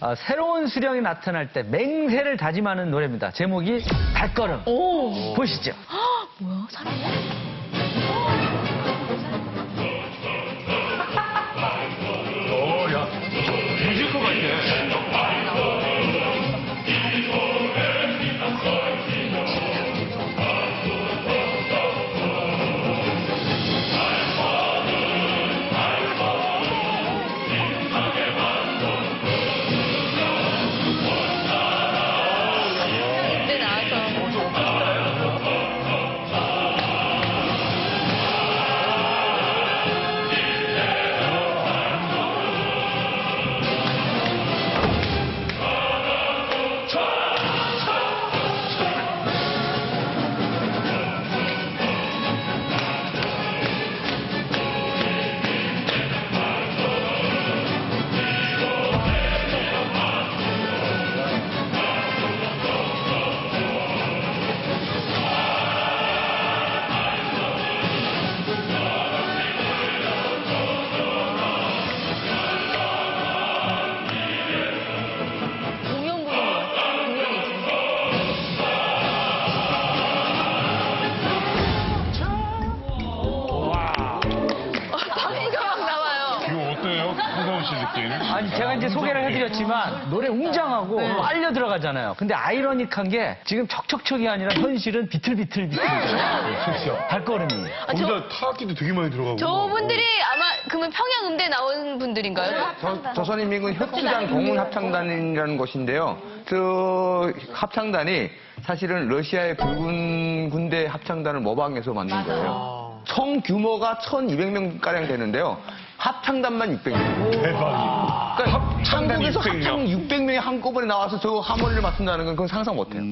어, 새로운 수령이 나타날 때 맹세를 다짐하는 노래입니다. 제목이 발걸음. 오. 보시죠. 뭐야, 사람이 씨 느낌? 아니 제가 이제 소개를 해드렸지만 노래 웅장하고 빨려 들어가잖아요. 근데 아이러닉한 게 지금 척척척이 아니라 현실은 비틀비틀비틀. 발걸음이. 아, 저, 거기다 타악기도 되게 많이 들어가고. 저분들이 아마 그러면 평양 음대 나온 분들인가요? 저, 조선인민군 협수단 공훈합창단이라는 곳인데요. 저 합창단이 사실은 러시아의 붉은 군대 합창단을 모방해서 만든 거예요. 총 규모가 1,200명 가량 되는데요. 합창단만 600명. 대박이야. 그러니까 합창단 한국에서 600 명. 합창 600명이 한꺼번에 나와서 저 하모니를 맡는다는 건 그건 상상 못해요.